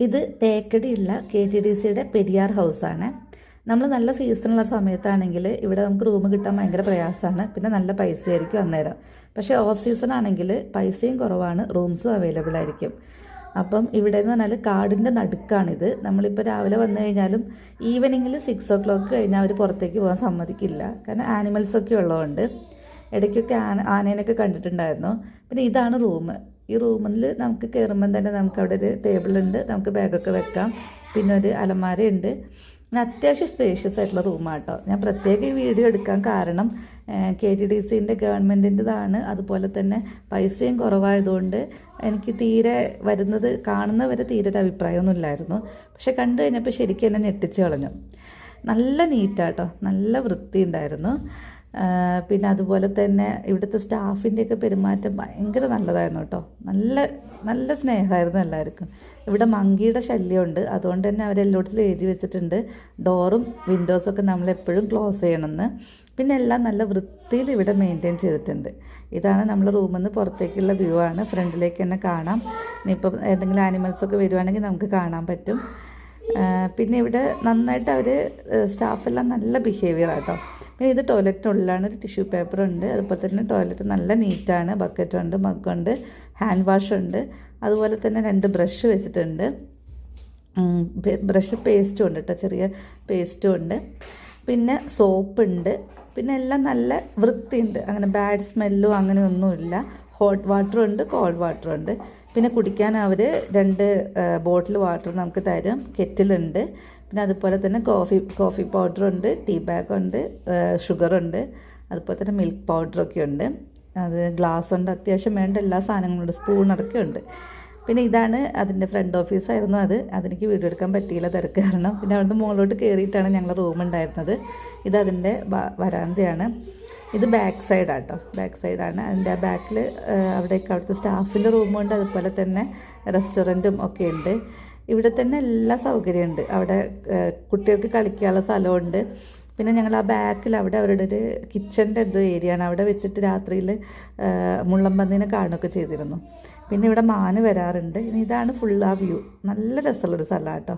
ഇത് തേക്കടിയുള്ള K T D സിയുടെ പെരിയാർ ഹൗസാണ്. നമ്മൾ നല്ല സീസണുള്ള സമയത്താണെങ്കിൽ ഇവിടെ നമുക്ക് റൂം കിട്ടാൻ ഭയങ്കര പ്രയാസമാണ്. പിന്നെ നല്ല പൈസയായിരിക്കും അന്നേരം. പക്ഷേ ഓഫ് സീസൺ ആണെങ്കിൽ പൈസയും കുറവാണ് റൂംസും അവൈലബിൾ ആയിരിക്കും. അപ്പം ഇവിടെ എന്ന് പറഞ്ഞാൽ കാടിന്റെ നടുക്കാണിത്. നമ്മളിപ്പോൾ രാവിലെ വന്നു കഴിഞ്ഞാലും ഈവനിങ്ങിൽ സിക്സ് ഓ ക്ലോക്ക് കഴിഞ്ഞാൽ അവർ പുറത്തേക്ക് പോകാൻ സമ്മതിക്കില്ല. കാരണം ആനിമൽസൊക്കെ ഉള്ളതുകൊണ്ട്. ഇടയ്ക്കൊക്കെ ആന ആനേനൊക്കെ കണ്ടിട്ടുണ്ടായിരുന്നു. പിന്നെ ഇതാണ് റൂം. ഈ റൂമിൽ നമുക്ക് കയറുമ്പം തന്നെ നമുക്ക് അവിടെ ഒരു ടേബിളുണ്ട് നമുക്ക് ബാഗൊക്കെ വെക്കാം. പിന്നെ ഒരു അലമാരയുണ്ട്. അത്യാവശ്യം സ്പേഷ്യസ് ആയിട്ടുള്ള റൂമാട്ടോ ഞാൻ പ്രത്യേക ഈ വീഡിയോ എടുക്കാൻ കാരണം കെ ടി ഡി സിന്റെ ഗവൺമെന്റിന്റെതാണ് അതുപോലെ തന്നെ പൈസയും കുറവായതുകൊണ്ട് എനിക്ക് തീരെ വരുന്നത് കാണുന്നവരെ തീരെ ഒരു അഭിപ്രായമൊന്നുമില്ലായിരുന്നു പക്ഷെ കണ്ടു കഴിഞ്ഞപ്പോൾ ശരിക്കും എന്നെ ഞെട്ടിച്ച് കളഞ്ഞു. നല്ല നീറ്റാട്ടോ നല്ല വൃത്തി ഉണ്ടായിരുന്നു പിന്നെ അതുപോലെ തന്നെ ഇവിടുത്തെ സ്റ്റാഫിന്റെയൊക്കെ പെരുമാറ്റം ഭയങ്കര നല്ലതായിരുന്നു കേട്ടോ. നല്ല നല്ല സ്നേഹമായിരുന്നു എല്ലാവർക്കും. ഇവിടെ മങ്കിയുടെ ശല്യമുണ്ട്. അതുകൊണ്ട് തന്നെ അവരെല്ലായിടത്തും എഴുതി വെച്ചിട്ടുണ്ട്. ഡോറും വിൻഡോസൊക്കെ നമ്മൾ എപ്പോഴും ക്ലോസ് ചെയ്യണമെന്ന്. പിന്നെ എല്ലാം നല്ല വൃത്തിയിൽ ഇവിടെ മെയിന്റെയിൻ ചെയ്തിട്ടുണ്ട്. ഇതാണ് നമ്മൾ റൂമിൽ നിന്ന് പുറത്തേക്കുള്ള വ്യൂ ആണ്. ഫ്രണ്ടിലേക്ക് തന്നെ കാണാം. ഇനിയിപ്പം ഏതെങ്കിലും ആനിമൽസൊക്കെ വരുവാണെങ്കിൽ നമുക്ക് കാണാൻ പറ്റും. പിന്നെ ഇവിടെ നന്നായിട്ട് അവർ സ്റ്റാഫെല്ലാം നല്ല ബിഹേവിയർ ആട്ടോ പിന്നെ ഇത് ടോയ്ലറ്റിനുള്ളിലാണ് ഒരു ടിഷ്യൂ പേപ്പർ ഉണ്ട് അതുപോലെ തന്നെ ടോയ്ലറ്റ് നല്ല നീറ്റാണ്. ബക്കറ്റുണ്ട് മഗ്ഗുണ്ട് ഹാൻഡ് വാഷ് ഉണ്ട്. അതുപോലെ തന്നെ രണ്ട് ബ്രഷ് വെച്ചിട്ടുണ്ട്. ബ്രഷ് പേസ്റ്റും ഉണ്ട് കേട്ടോ ചെറിയ പേസ്റ്റും ഉണ്ട്. പിന്നെ സോപ്പ് ഉണ്ട്. പിന്നെ എല്ലാം നല്ല വൃത്തിയുണ്ട്. അങ്ങനെ ബാഡ് സ്മെല്ലോ അങ്ങനെ ഒന്നുമില്ല. ഹോട്ട് വാട്ടറും ഉണ്ട് കോൾഡ് വാട്ടറും ഉണ്ട്. പിന്നെ കുടിക്കാൻ അവർ രണ്ട് ബോട്ടിൽ വാട്ടർ നമുക്ക് തരും. കെറ്റിലുണ്ട് പിന്നെ അതുപോലെ തന്നെ കോഫി കോഫി പൗഡറുണ്ട് ടീ ബാഗ് ഉണ്ട് ഷുഗർ ഉണ്ട് അതുപോലെ തന്നെ മിൽക്ക് പൗഡറൊക്കെ ഉണ്ട് അത് ഗ്ലാസ് ഉണ്ട് അത്യാവശ്യം വേണ്ട എല്ലാ സാധനങ്ങളും ഉണ്ട് സ്പൂൺ അടക്കം ഉണ്ട് പിന്നെ ഇതാണ് അതിന്റെ ഫ്രണ്ട് ഓഫീസായിരുന്നു അത്. അതെനിക്ക് വീഡിയോ എടുക്കാൻ പറ്റിയില്ല തിരക്ക് കാരണം. പിന്നെ അവിടുന്ന് മുകളിലോട്ട് കയറിയിട്ടാണ് ഞങ്ങൾ റൂം ഉണ്ടായിരുന്നത് ഇത് അതിന്റെ വരാന്തയാണ്. ഇത് ബാക്ക് സൈഡാട്ടോ. ബാക്ക് സൈഡാണ്. അതിന്റെ ആ ബാക്കിൽ അവിടേക്ക് അവിടുത്തെ സ്റ്റാഫിന്റെ റൂമുണ്ട്. അതുപോലെ തന്നെ റെസ്റ്റോറന്റും ഒക്കെ ഉണ്ട്. ഇവിടെ തന്നെ എല്ലാ സൗകര്യമുണ്ട്. അവിടെ കുട്ടികൾക്ക് കളിക്കാനുള്ള സ്ഥലമുണ്ട്. പിന്നെ ഞങ്ങൾ ആ ബാക്കിൽ അവിടെ അവരുടെ ഒരു കിച്ചന്റെ എന്തോ ഏരിയ ആണ് അവിടെ വെച്ചിട്ട് രാത്രിയിൽ മുള്ളമ്പന്നിനെ കാണുകയൊക്കെ ചെയ്തിരുന്നു. പിന്നെ ഇവിടെ മാന് വരാറുണ്ട്. ഇനി ഇതാണ് ഫുൾ ആ വ്യൂ നല്ല രസമുള്ളൊരു സ്ഥലമാണ് കേട്ടോ.